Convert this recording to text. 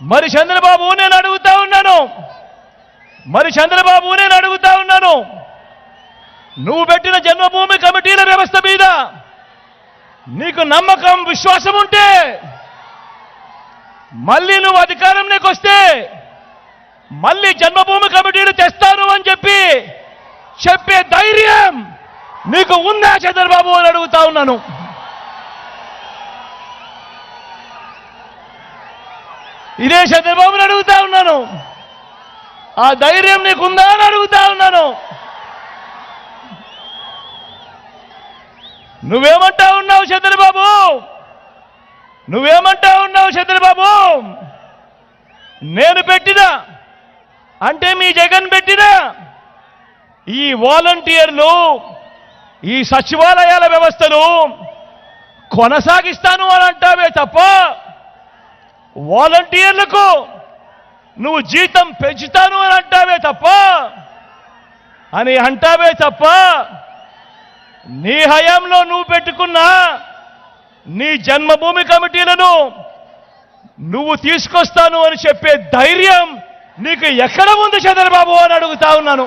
మరి చంద్రబాబు నేను అడుగుతా ఉన్నాను. మరి చంద్రబాబు నేను అడుగుతా ఉన్నాను. నువ్వు పెట్టిన జన్మభూమి కమిటీల వ్యవస్థ మీద నీకు నమ్మకం విశ్వాసం ఉంటే మళ్ళీ నువ్వు అధికారంలోకి వస్తే మళ్ళీ జన్మభూమి కమిటీలు తెస్తాను అని చెప్పి చెప్పే ధైర్యం నీకు ఉందా చంద్రబాబు అని అడుగుతా ఉన్నాను. ఇదే చంద్రబాబుని అడుగుతా ఉన్నాను. ఆ ధైర్యం నీకుందా అని అడుగుతా ఉన్నాను. నువ్వేమంటా ఉన్నావు చంద్రబాబు నువ్వేమంటా ఉన్నావు చంద్రబాబు నేను పెట్టిన అంటే మీ జగన్ పెట్టిన ఈ వాలంటీర్లు ఈ సచివాలయాల వ్యవస్థను కొనసాగిస్తాను అని అంటావే తప్ప వాలంటీర్లకు నువ్వు జీతం పెంచుతాను అని అంటావే తప్ప అని అంటావే తప్ప నీ హయాంలో నువ్వు పెట్టుకున్న నీ జన్మభూమి కమిటీలను నువ్వు తీసుకొస్తాను అని చెప్పే ధైర్యం నీకు ఎక్కడ ఉంది చంద్రబాబు అని అడుగుతా ఉన్నాను.